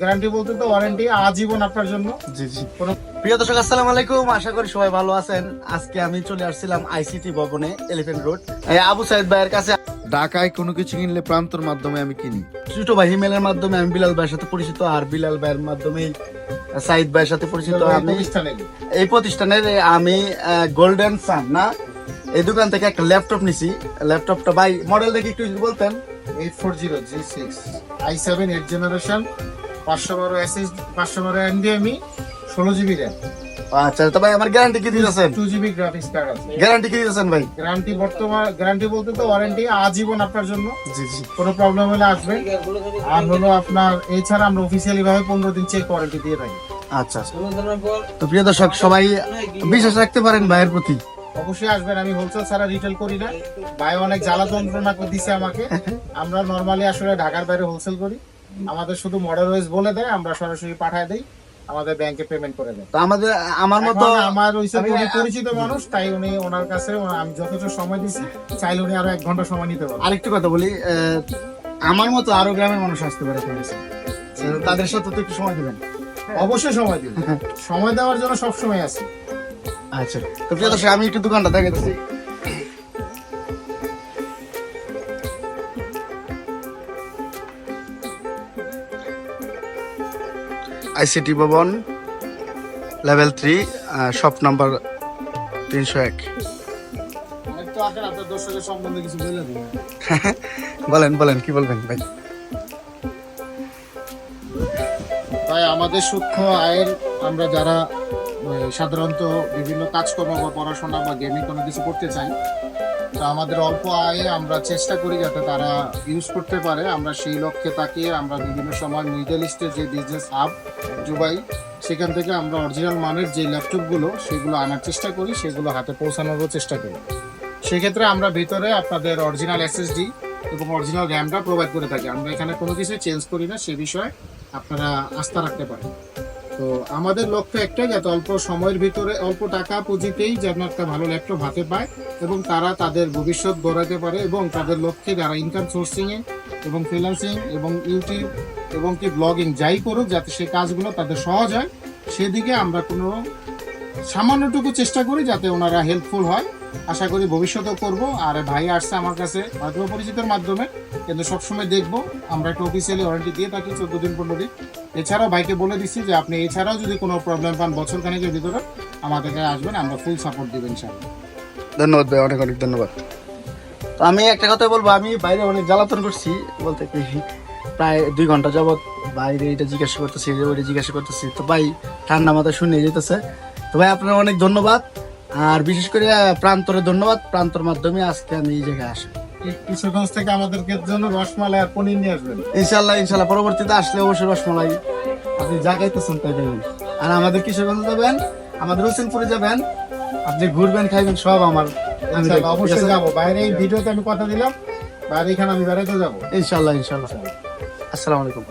Guarantee বলতে তো warranty আজীবন আপনার জন্য। জি জি। প্রিয় দর্শক আসসালামু আলাইকুম। আশা করি সবাই ভালো আছেন। আজকে আমি চলে আসছিলাম আইসিটি ভবনে এলিফেন্ট রোড এই আবু সাইদ ভাইয়ের কাছে ঢাকায় কোনো কিছু কিনলে প্রান্তর মাধ্যমে আমি কিনি। ছোট ভাই হিমেলের মাধ্যমে আমি বিলাল ভাইয়ের সাথে পরিচিত আর বিলাল ভাইয়ের মাধ্যমেই সাইদ ভাইয়ের সাথে পরিচিত এই আমি এই প্রতিষ্ঠানের আমি গোল্ডেন সান না? এই দোকান থেকে একটা ল্যাপটপ নিছি। ল্যাপটপটা ভাই মডেল দেখে একটু বলতেন। Eight four zero G six I seven eight generation পাঁচশো বারো এসএস পাঁচশো বারো এনডিএমই ষোলো জিবি র্যাম আচ্ছা তো ভাই আমার গ্যারান্টি কি দিতেছেন? টু জিবি গ্রাফিক্স কার্ড আছে। গ্যারান্টি কি দিতেছেন ভাই? গ্যারান্টি বর্তমান গ্যারান্টি বলতে তো ওয়ারেন্টি আজীবন আপনার জন্য। জি জি। কোনো প্রবলেম হলে আসবেন। আর হলো আপনার এছাড়া আমরা অফিসিয়ালি ভাবে পনেরো দিন চেক ওয়ারেন্টি দিয়ে থাকি। আচ্ছা তো প্রিয় দর্শক সবাই বিশ্বাস রাখতে পারেন ভাইয়ের প্রতি। অবশ্যই আসবেন আমি হোলসেল ছাড়া রিটেল করি না। ভাই অনেক জ্বালা যন্ত্রণা করে দিছে আমাকে। আমরা নর্মালি আসলে ঢাকার বাইরে হোলসেল করি। আমাদের শুধু মডেল ওয়েজ বলে দেয় আমরা সরাসরি পাঠায় দেই আমাদের ব্যাংকে পেমেন্ট করে দেয়। তো আমাদের আমার মতো আমার আমি- উনি পরিচিত মানুষ তাই উনি ওনার কাছে আমি যথেষ্ট সময় দিছি চাইলে উনি আরও এক ঘণ্টা সময় নিতে পারেন আরেকটু কথা বলি আমার মতো আরও গ্রামের মানুষ আসতে পারে তাদের সাথে তো একটু সময় দিবেন। অবশ্যই সময় দিন সময় দেওয়ার জন্য সব সময় আছি। আচ্ছা। তো প্রিয় দর্শক আমি একটু দোকানটা দেখাচ্ছি আইসিটি ভবন লেভেল থ্রি শপ নাম্বার তিনশো এক। বলেন বলেন, কি বলবেন ভাই? তাই আমাদের সূক্ষ্ম আয়ের আমরা যারা সাধারণত বিভিন্ন কাজকর্ম বা পড়াশোনা বা গেমিং কোনো কিছু করতে চাই তো আমাদের অল্প আয়ে আমরা চেষ্টা করি যাতে তারা ইউজ করতে পারে। আমরা সেই লক্ষ্যে তাকিয়ে আমরা বিভিন্ন সময় মিডল ইস্টের যে বিজনেস হাব জুবাই সেখান থেকে আমরা অরিজিনাল মানের যে ল্যাপটপগুলো সেগুলো আনার চেষ্টা করি, সেগুলো হাতে পৌঁছানোরও চেষ্টা করি। সেক্ষেত্রে আমরা ভিতরে আপনাদের অরিজিনাল এসএসডি এবং অরিজিনাল র্যামটা প্রোভাইড করে থাকি। আমরা এখানে কোনো কিছু চেঞ্জ করি না, সে বিষয়ে আপনারা আস্থা রাখতে পারেন। তো আমাদের লক্ষ্য একটাই যাতে অল্প সময়ের ভিতরে, অল্প টাকা পুঁজিতেই যেন একটা ভালো ল্যাপটপ হাতে পায় এবং তারা তাদের ভবিষ্যৎ গড়াতে পারে এবং তাদের লক্ষ্যে যারা ইনকাম সোর্সিংয়ে এবং ফ্রিল্যান্সিং এবং ইউটিউব এবং কি ব্লগিং যাই করুক, যাতে সেই কাজগুলো তাদের সহজ হয়, সেদিকে আমরা কোনো সামান্যটুকু চেষ্টা করি যাতে ওনারা হেল্পফুল হয়। আশা করি ভবিষ্যতেও করব। আর ভাই আসছে আমার কাছে হয়তো পরিচিতের মাধ্যমে, কিন্তু সবসময় দেখব। আমরা একটা অফিসিয়ালি ওয়ারেন্টি দিয়ে থাকি, চোদ্দ দিন পনেরো দিন। এছাড়াও ভাইকে বলে দিচ্ছি যে আপনি এছাড়াও যদি কোনো প্রবলেম পান বছর খানেকের ভিতরে আমাদের কাছে আসবেন আমরা ফুল সাপোর্ট দিবেন ইনশাআল্লাহ। ধন্যবাদ ভাই অনেক অনেক ধন্যবাদ। তো আমি একটা কথা বলব আমি বাইরে অনেক জ্বালাতন করছি বলতে কি প্রায় দুই ঘণ্টা যাবৎ বাইরে এটা জিজ্ঞাসা করতেছি ওইটা জিজ্ঞাসা করতেছি। তো ভাই ঠান্ডা মাথায় শুনে যেতেছে তো ভাই আপনার অনেক ধন্যবাদ। আর বিশেষ করে আহ, প্রান্তরে ধন্যবাদ প্রান্তর মাধ্যমে আজকে আমি এই জায়গায় আসি। কিশোরগঞ্জ থেকে আমাদেরকে জন্য রসমালাই আর পনির নিয়ে আসবেন। ইনশাল্লাহ ইনশাল্লাহ পরবর্তীতে আসলে অবশ্যই রসমালাই। আপনি যা খাইতেছেন তাই দেবেন আর আমাদের কিশোরগঞ্জ যাবেন আমাদের হোসেনপুরে যাবেন। আপনি ঘুরবেন খাইবেন সব আমার। আমি ইনশাআল্লাহ, অবশ্যই যাব। বাইরে এই ভিডিওতে আমি কথা দিলাম বাইরে এখানে আমি বেড়াইতে যাব। ইনশাল্লাহ ইনশাল্লাহ আসসালামু আলাইকুম।